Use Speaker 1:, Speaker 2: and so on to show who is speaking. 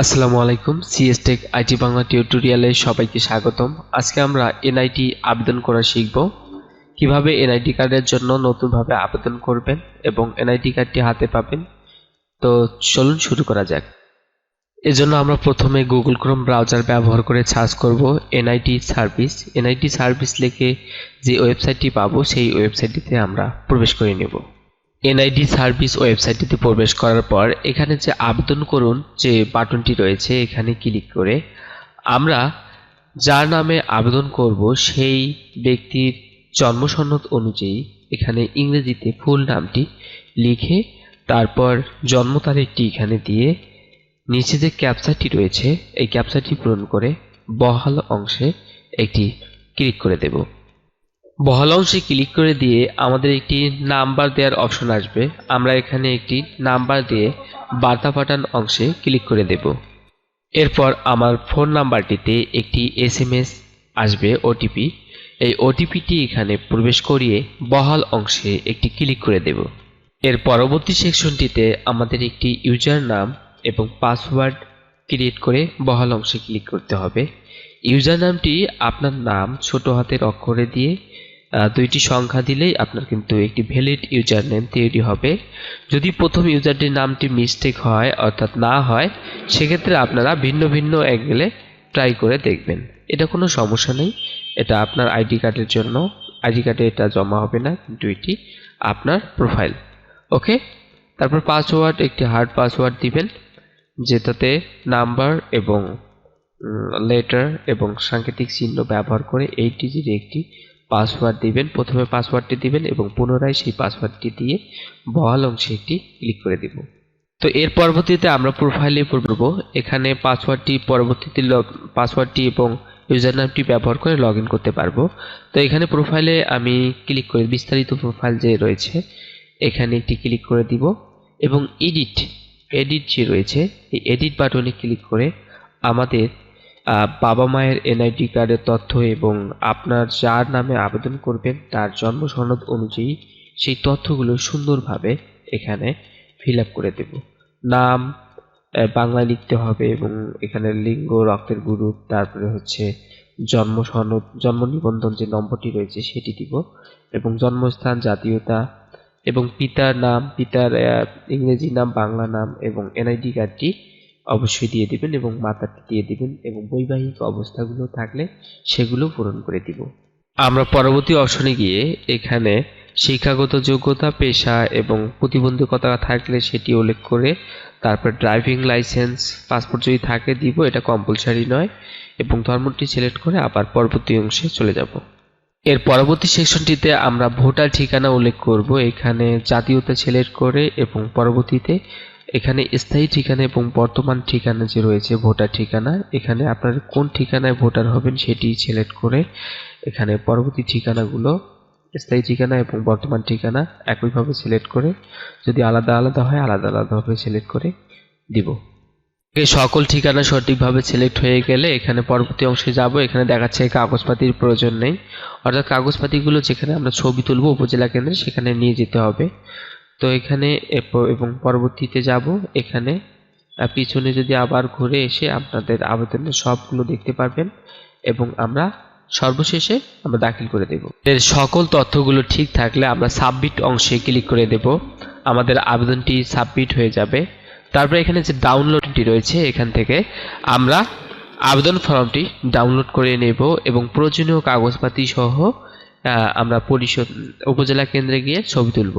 Speaker 1: আসসালামু আলাইকুম CS take IT Bangla টিউটোরিয়ালে সবাইকে স্বাগতম। আজকে আমরা এনআইটি আবেদন করা শিখব। কীভাবে এনআইটি কার্ডের জন্য নতুনভাবে আবেদন করবেন এবং এনআইটি কার্ডটি হাতে পাবেন? তো চলুন শুরু করা যাক। এজন্য আমরা প্রথমে গুগল ক্রোম ব্রাউজার ব্যবহার করে সার্চ করব এনআইটি সার্ভিস এনআইটি সার্ভিস লিখে যে ওয়েবসাইটটি পাবো, সেই ওয়েবসাইটটিতে আমরা প্রবেশ করে নেব। এনআইডি সার্ভিস ওয়েবসাইটটিতে প্রবেশ করার পর এখানে যে আবেদন করুন যে বাটনটি রয়েছে, এখানে ক্লিক করে আমরা যার নামে আবেদন করব সেই ব্যক্তির জন্মসনদ অনুযায়ী এখানে ইংরেজিতে ফুল নামটি লিখে তারপর জন্ম তারিখটি এখানে দিয়ে নিচে যে ক্যাপচারটি রয়েছে, এই ক্যাপচারটি পূরণ করে বহাল অংশে একটি ক্লিক করে দেব। বহল অংশে ক্লিক করে দিয়ে আমাদের একটি নাম্বার দেওয়ার অপশন আসবে। আমরা এখানে একটি নাম্বার দিয়ে বার্তা পাঠান অংশে ক্লিক করে দেব। এরপর আমার ফোন নাম্বারটিতে একটি এসএমএস আসবে, ওটিপি। এই ওটিপিটি এখানে প্রবেশ করিয়ে বহাল অংশে একটি ক্লিক করে দেব। এর পরবর্তী সেকশনটিতে আমাদের একটি ইউজার নাম এবং পাসওয়ার্ড ক্রিয়েট করে বহাল অংশে ক্লিক করতে হবে। ইউজার নামটি আপনার নাম ছোট হাতের অক্ষরে দিয়ে দুইটি সংখ্যা দিলেই আপনার কিন্তু একটি ভ্যালিড ইউজার নেম তৈরি হবে। যদি প্রথম ইউজারটির নামটি মিস্টেক হয়, অর্থাৎ না হয়, সেক্ষেত্রে আপনারা ভিন্ন ভিন্ন অ্যাঙ্গেলে ট্রাই করে দেখবেন। এটা কোনো সমস্যা নেই। এটা আপনার আইডি কার্ডের জন্য। আইডি কার্ডে এটা জমা হবে না, কিন্তু এটি আপনার প্রোফাইল ওকে তারপর পাসওয়ার্ড একটি হার্ড পাসওয়ার্ড দিবেন, যেটাতে নাম্বার এবং লেটার এবং সাংকেতিক চিহ্ন ব্যবহার করে এই ডিজিট একটি পাসওয়ার্ড দিবেন, প্রথমে পাসওয়ার্ডটি দিবেন এবং পুনরায় সেই পাসওয়ার্ডটি দিয়ে বহাল অংশে একটি ক্লিক করে দিব। তো এর পরবর্তীতে আমরা প্রোফাইলে পড়ব। এখানে পাসওয়ার্ডটি পরবর্তীতে পাসওয়ার্ডটি এবং ইউজার নামটি ব্যবহার করে লগ করতে পারব। তো এখানে প্রোফাইলে আমি ক্লিক করে বিস্তারিত প্রোফাইল যে রয়েছে, এখানে একটি ক্লিক করে দিব এবং এডিট এডিট যে রয়েছে, এই এডিট বাটনে ক্লিক করে আমাদের বাবা মায়ের এনআইডি কার্ডের তথ্য এবং আপনার যার নামে আবেদন করবেন, তার জন্ম সনদ অনুযায়ী সেই তথ্যগুলো সুন্দরভাবে এখানে ফিল করে দেব। নাম বাংলায় লিখতে হবে এবং এখানে লিঙ্গ, রক্তের গ্রুপ, তারপরে হচ্ছে জন্ম সনদ, জন্ম নিবন্ধন যে নম্বরটি রয়েছে সেটি দিব এবং জন্মস্থান, জাতীয়তা এবং পিতার নাম, পিতার ইংরেজি নাম, বাংলা নাম এবং এনআইডি কার্ডটি অবশ্যই দিয়ে দিবেন এবং মাতাটি দিয়ে দিবেন এবং বৈবাহিক অবস্থাগুলো থাকলে সেগুলো পূরণ করে দিব। আমরা পরবর্তী অপশনে গিয়ে এখানে শিক্ষাগত যোগ্যতা, পেশা এবং প্রতিবন্ধকতা থাকলে সেটি উল্লেখ করে তারপর ড্রাইভিং লাইসেন্স, পাসপোর্ট যদি থাকে দিব, এটা কম্পালসারি নয় এবং ধর্মটি সিলেক্ট করে আবার পরবর্তী অংশে চলে যাব। এর পরবর্তী সেকশনটিতে আমরা ভোটার ঠিকানা উল্লেখ করব। এখানে জাতীয়তা সিলেক্ট করে এবং পরবর্তীতে এখানে স্থায়ী ঠিকানা এবং বর্তমান ঠিকানা যে রয়েছে, ভোটার ঠিকানা, এখানে আপনার কোন ঠিকানায় ভোটার হবেন সেটি সিলেক্ট করে এখানে পরবর্তী ঠিকানাগুলো, স্থায়ী ঠিকানা এবং বর্তমান ঠিকানা একইভাবে সিলেক্ট করে, যদি আলাদা আলাদা হয়, আলাদা আলাদাভাবে সিলেক্ট করে দিব। সকল ঠিকানা সঠিকভাবে সিলেক্ট হয়ে গেলে এখানে পরবর্তী অংশে যাব, এখানে দেখাচ্ছে কাগজপাতির প্রয়োজন নেই। অর্থাৎ কাগজপাতিগুলো যেখানে আমরা ছবি তুলব উপজেলা কেন্দ্রে, সেখানে নিয়ে যেতে হবে। তো এখানে এবং পরবর্তীতে যাব। এখানে পিছনে যদি আবার ঘুরে এসে আপনাদের আবেদনের সবগুলো দেখতে পারবেন এবং আমরা সর্বশেষে আমরা দাখিল করে দেব। এর সকল তথ্যগুলো ঠিক থাকলে আমরা সাবমিট অংশে ক্লিক করে দেব। আমাদের আবেদনটি সাবমিট হয়ে যাবে। তারপর এখানে যে ডাউনলোডটি রয়েছে এখান থেকে আমরা আবেদন ফর্মটি ডাউনলোড করে নেব এবং প্রয়োজনীয় কাগজপাতি সহ আমরা পরিশোধ উপজেলা কেন্দ্রে গিয়ে ছবি তুলব।